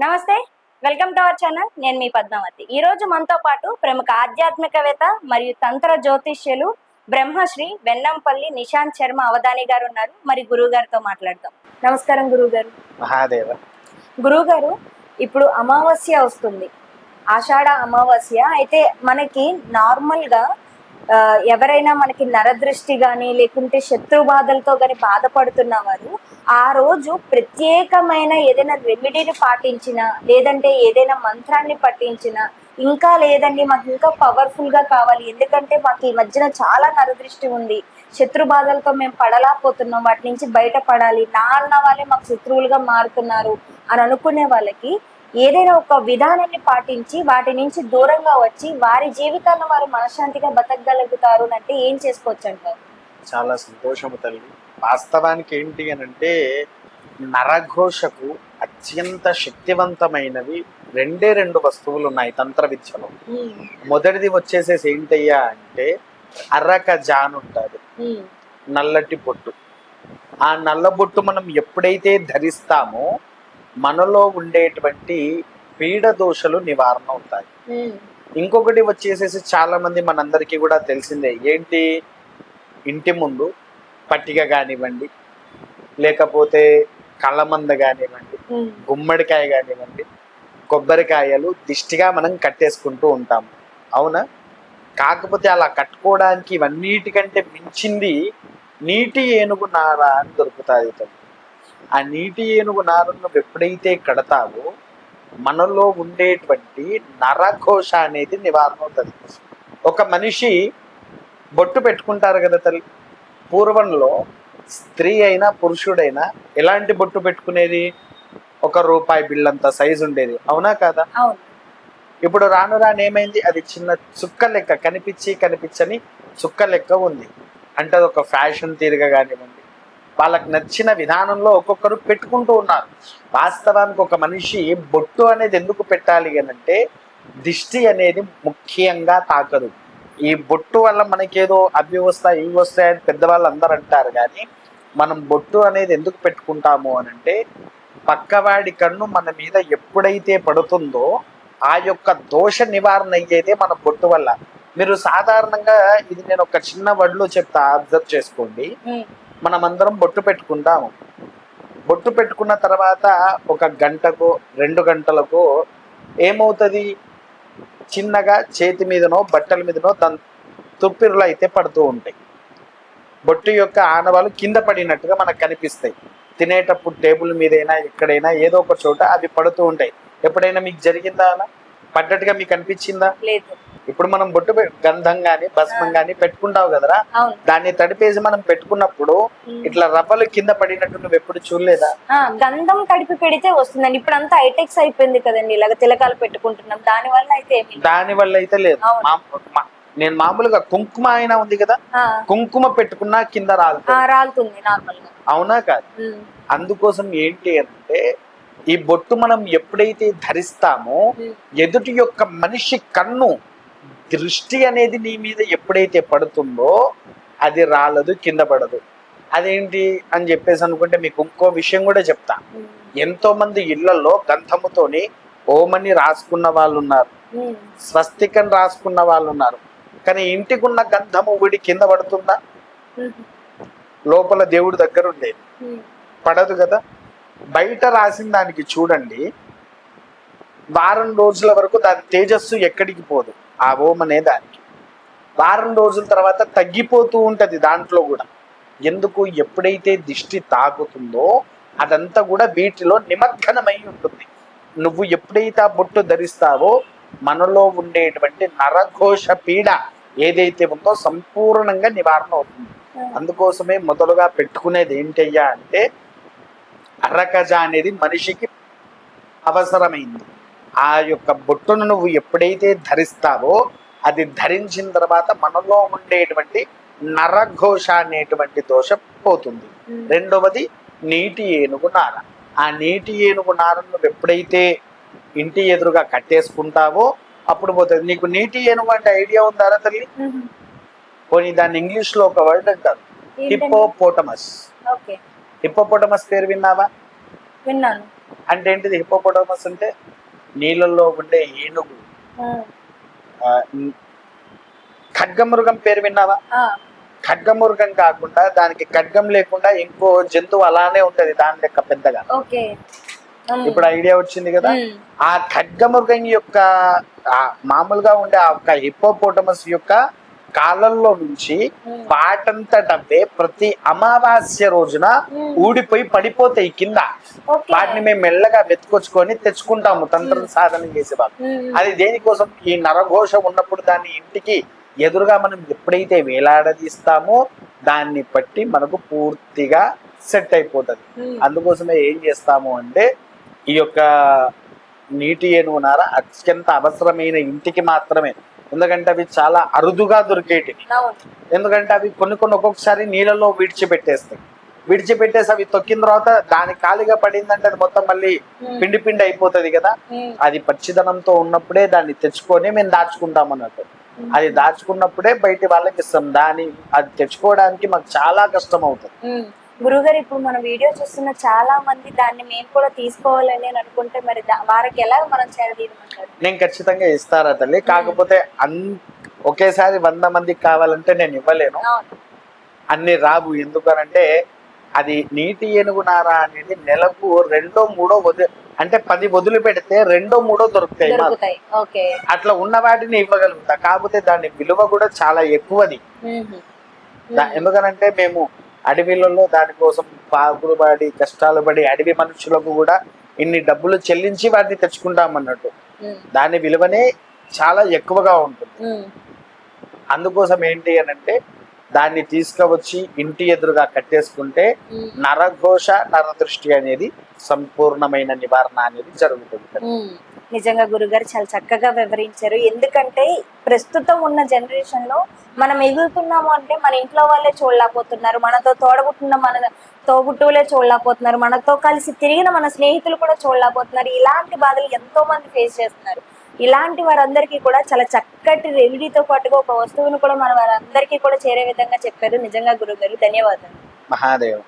నమస్తే welcome to our channel. నేను మీ పద్మావతి. ఈ రోజు మనతో పాటు ప్రముఖ ఆధ్యాత్మికవేత్త మరియు తంత్ర జ్యోతిష్యులు బ్రహ్మశ్రీ వెన్నంపల్లి నిశాంత్ శర్మ అవధాని గారు ఉన్నారు. మరి గురువు గారితో మాట్లాడదాం. నమస్కారం గురువు గారు మహాదేవ. గురువు గారు ఇప్పుడు అమావాస్య వస్తుంది. ఆషాఢ అమావాస్య. అయితే మనకి నార్మల్గా ఆ, ఎవరైనా మనకి నరదృష్టి కానీ లేకుంటే శత్రు బాధలతో కానీ బాధపడుతున్న వారు ఆ రోజు ప్రత్యేకమైన ఏదైనా రెమెడీని పాటించినా లేదంటే ఏదైనా మంత్రాన్ని పఠించిన ఇంకా లేదండి మాకు ఇంకా పవర్ఫుల్గా కావాలి. ఎందుకంటే మాకు ఈ మధ్యన చాలా నరదృష్టి ఉంది. శత్రు బాధలతో మేము పడలేకపోతున్నాం. వాటి నుంచి బయటపడాలి. నా అన్న వాళ్ళే మాకు శత్రువులుగా మారుతున్నారు అని అనుకునే వాళ్ళకి ఏదైనా ఒక విధానాన్ని పాటించి వాటి నుంచి దూరంగా వచ్చి వారి జీవితాన్ని వారు మనశ్శాంతిగా బతకగలుగుతారు అంటే ఏం చేసుకోవచ్చు అంటారు చాలా సంతోషము తల్లి. వాస్తవానికి ఏంటి అని అంటే నరఘోషకు అత్యంత శక్తివంతమైనవి రెండే రెండు వస్తువులు ఉన్నాయి తంత్ర విద్యలో మొదటిది వచ్చేసేసి ఏంటయ్యా అంటే అర్రక జాన్ ఉంటుంది. నల్లటి బొట్టు. ఆ నల్ల బొట్టు మనం ఎప్పుడైతే ధరిస్తామో మనలో ఉండేటువంటి పీడ దోషలు నివారణ అవుతాయి. ఇంకొకటి వచ్చేసేసి చాలా మంది మనందరికీ కూడా తెలిసిందే ఏంటి? ఇంటి ముందు పట్టిక కానివ్వండి లేకపోతే కళ్ళమంద కానివ్వండి గుమ్మడికాయ కానివ్వండి కొబ్బరికాయలు దిష్టిగా మనం కట్టేసుకుంటూ ఉంటాము అవునా? కాకపోతే అలా కట్టుకోవడానికి ఇవన్నిటికంటే మించింది నీటి ఏనుగు నార అని దొరుకుతుంది తల్లి. ఆ నీటి ఏనుగు నారను ఎప్పుడైతే కడతావో మనలో ఉండేటువంటి నరఘోష అనేది నివారణ అవుతుంది. ఒక మనిషి బొట్టు పెట్టుకుంటారు కదా తల్లి? పూర్వంలో స్త్రీ అయినా పురుషుడైనా ఎలాంటి బొట్టు పెట్టుకునేది? ఒక రూపాయి బిల్లంత సైజు ఉండేది. అవునా కాదా? ఇప్పుడు రాను రాను ఏమైంది? అది చిన్న చుక్క లెక్క కనిపించి కనిపించని చుక్క లెక్క ఉంది. అంటే అది ఒక ఫ్యాషన్ తీరుగా కానివ్వండి. వాళ్ళకి నచ్చిన విధానంలో ఒక్కొక్కరు పెట్టుకుంటూ ఉన్నారు. వాస్తవానికి ఒక మనిషి బొట్టు అనేది ఎందుకు పెట్టాలి అని అంటే దిష్టి అనేది ముఖ్యంగా తాకదు. ఈ బొట్టు వల్ల మనకేదో అవి వస్తాయి ఇవి వస్తాయని పెద్దవాళ్ళు అందరూ అంటారు కానీ మనం బొట్టు అనేది ఎందుకు పెట్టుకుంటాము అని అంటే పక్కవాడి కన్ను మన మీద ఎప్పుడైతే పడుతుందో ఆ యొక్క దోష నివారణ అయ్యేదే మన బొట్టు వల్ల. మీరు సాధారణంగా ఇది నేను ఒక చిన్న వడ్లో చెప్తా అబ్జర్వ్ చేసుకోండి. మనమందరం బొట్టు పెట్టుకుంటాము. బొట్టు పెట్టుకున్న తర్వాత ఒక గంటకు రెండు గంటలకు ఏమవుతుంది? చిన్నగా చేతి మీదనో బట్టల మీదనో దాని తుప్పిరులు అయితే పడుతూ ఉంటాయి. బొట్టు యొక్క ఆనవాలు కింద పడినట్టుగా మనకు కనిపిస్తాయి. తినేటప్పుడు టేబుల్ మీదైనా ఎక్కడైనా ఏదో ఒక చోట అవి పడుతూ ఉంటాయి. ఎప్పుడైనా మీకు జరిగిందా అలా? పడ్డట్టుగా మీకు అనిపించిందా? లేదు. ఇప్పుడు మనం బొట్టు గంధం గాని భస్మం గాని పెట్టుకుంటావు కదరా? దాన్ని తడిపేసి మనం పెట్టుకున్నప్పుడు. ఇట్లా రవ్వలు కింద పడినట్టు నువ్వు ఎప్పుడు చూడలేదా? గంధం కడిపి పెడితే వస్తుందండి. ఇప్పుడు అంతా ఐటెక్స్ అయిపోయింది కదండి. ఇలాగ తిలకాలు పెట్టుకుంటున్నాం. దాని వల్ల అయితే. దాని వల్ల అయితే లేదు. నేను మామూలుగా కుంకుమ అయినా ఉంది కదా? కుంకుమ పెట్టుకున్నా కింద రాలుతుంది. నార్మల్గా అవునా కాదు? అందుకోసం ఏంటి అంటే ఈ బొట్టు మనం ఎప్పుడైతే ధరిస్తామో ఎదుటి యొక్క మనిషి కన్ను దృష్టి అనేది నీ మీద ఎప్పుడైతే పడుతుందో అది రాలదు కింద పడదు. అదేంటి అని చెప్పేసి అనుకుంటే మీకు ఇంకో విషయం కూడా చెప్తా. ఎంతో మంది ఇళ్ళలో గంధముతోని ఓమని రాసుకున్న వాళ్ళు ఉన్నారు స్వస్తికని రాసుకున్న వాళ్ళు ఉన్నారు కానీ ఇంటికి ఉన్న గంధము వీడి కింద పడుతుందా? లోపల దేవుడి దగ్గర ఉండేది పడదు కదా? బయట రాసిన దానికి చూడండి. వారం రోజుల వరకు దాని తేజస్సు ఎక్కడికి పోదు. ఆ ఓం అనే దానికి. వారం రోజుల తర్వాత తగ్గిపోతూ ఉంటది దాంట్లో కూడా. ఎందుకు? ఎప్పుడైతే దిష్టి తాకుతుందో అదంతా కూడా వీటిలో నిమగ్నమై ఉంటుంది. నువ్వు ఎప్పుడైతే ఆ బొట్టు ధరిస్తావో మనలో ఉండేటువంటి నరఘోష పీడ ఏదైతే ఉందో సంపూర్ణంగా నివారణ అవుతుంది. అందుకోసమే మొదలుగా పెట్టుకునేది ఏంటయ్యా అంటే అర్రకజ అనేది మనిషికి అవసరమైంది. ఆ యొక్క బొట్టును నువ్వు ఎప్పుడైతే ధరిస్తావో అది ధరించిన తర్వాత మనలో ఉండేటువంటి నరఘోష అనేటువంటి దోషం పోతుంది. రెండవది నీటి ఏనుగు నార. ఆ నీటి ఏనుగు నారను నువ్వు ఎప్పుడైతే ఇంటి ఎదురుగా కట్టేసుకుంటావో అప్పుడు పోతుంది. నీకు నీటి ఏనుగు అంటే ఐడియా ఉందారా తల్లి. పోనీ దాన్ని ఇంగ్లీష్లో ఒక వర్డ్ అంటారు? హిప్పోపోటమస్. హిప్పోపోటమస్ పేరు విన్నావా? విన్నాను. అంటే ఏంటిది హిపోపోటమస్ అంటే? నీళ్ళల్లో ఉండే ఏనుగు. ఖడ్గమృగం పేరు విన్నావా? ఖడ్గమృగం కాకుండా దానికి ఖడ్గం లేకుండా ఇంకో జంతువు అలానే ఉంటది దాని లెక్క పెద్దగా. ఇప్పుడు ఐడియా వచ్చింది కదా. ఆ ఖడ్గమృగం యొక్క మామూలుగా ఉండే ఆ యొక్క హిప్పోపోటమస్ యొక్క కాలంలో నుంచి. వాటంతటవే ప్రతి అమావాస్య రోజున. ఊడిపోయి పడిపోతాయి కింద వాటిని మేము మెల్లగా వెతుకొచ్చుకొని తెచ్చుకుంటాము తంత్ర సాధన చేసేవాళ్ళు. అది దేనికోసం ఈ నరఘోష ఉన్నప్పుడు దాన్ని ఇంటికి ఎదురుగా మనం ఎప్పుడైతే వేలాడదీస్తామో దాన్ని బట్టి మనకు పూర్తిగా సెట్ అయిపోతుంది. అందుకోసమే ఏం చేస్తాము అంటే ఈ యొక్క నీటి ఏనుగు నార అత్యంత అవసరమైన ఇంటికి మాత్రమే. ఎందుకంటే అవి చాలా అరుదుగా దొరికేటివి. ఎందుకంటే అవి కొన్ని కొన్ని ఒక్కొక్కసారి నీళ్ళలో విడిచిపెట్టేస్తాయి. విడిచిపెట్టేసి అవి తొక్కిన తర్వాత దాని ఖాళీగా పడిందంటే అది మొత్తం మళ్ళీ. పిండి పిండి అయిపోతుంది కదా. అది పచ్చిదనంతో ఉన్నప్పుడే దాన్ని తెచ్చుకొని మేము దాచుకుంటాం అన్నట్టు. అది దాచుకున్నప్పుడే బయట వాళ్ళకి ఇస్తాం. దాని అది తెచ్చుకోవడానికి మాకు చాలా కష్టం అవుతుంది. గురుగారు ఇప్పుడు మన వీడియో చూస్తున్న చాలా మంది దాన్ని మేము కూడా తీసుకోవాలని అని అనుకుంటే మరి వారికి ఎలా మనం చేరదీయమంటారు? నేను ఖచ్చితంగా ఇస్తారా తల్లి? కాకపోతే అన్ ఒకేసారి వంద మందికి కావాలంటే నేను ఇవ్వలేను. అన్ని రావు. ఎందుకనంటే అది నీటి ఏనుగు నార అనేది నెలకు రెండో మూడో వదిలి అంటే పది వదిలి పెడితే రెండో మూడో దొరుకుతాయి అట్లా ఉన్న వాటిని ఇవ్వగలుగుతా. కాకపోతే దాని విలువ కూడా చాలా ఎక్కువది. ఎందుకనంటే మేము అడవిలలో దానికోసం పాకులు పడి కష్టాలు పడి అడవి మనుషులకు కూడా ఇన్ని డబ్బులు చెల్లించి వాటిని తెచ్చుకుంటాం అన్నట్టు. దాని విలువనే చాలా ఎక్కువగా ఉంటుంది. అందుకోసం ఏంటి అని అంటే దాన్ని తీసుకువచ్చి ఇంటి ఎదురుగా కట్టేసుకుంటే. నరఘోష నరదృష్టి అనేది సంపూర్ణమైన నివారణ అనేది జరుగుతుంది. నిజంగా గురుగారు చాలా చక్కగా వివరించారు. ఎందుకంటే ప్రస్తుతం ఉన్న జనరేషన్లో మనం ఎగురుతున్నాము అంటే మన ఇంట్లో వాళ్ళే చూడలేకపోతున్నారు. మనతో తోడబుట్టిన మన తోబుట్టువులే చూడలేకపోతున్నారు. మనతో కలిసి తిరిగిన మన స్నేహితులు కూడా చూడలేకపోతున్నారు. ఇలాంటి బాధలు ఎంతో మంది ఫేస్ చేస్తున్నారు. ఇలాంటి వారందరికీ కూడా చాలా చక్కటి రెమెడీతో పాటుగా ఒక వస్తువును కూడా మన వారందరికీ కూడా చేరే విధంగా చెప్పారు. నిజంగా గురుగారు ధన్యవాదాలు. మహాదేవ్.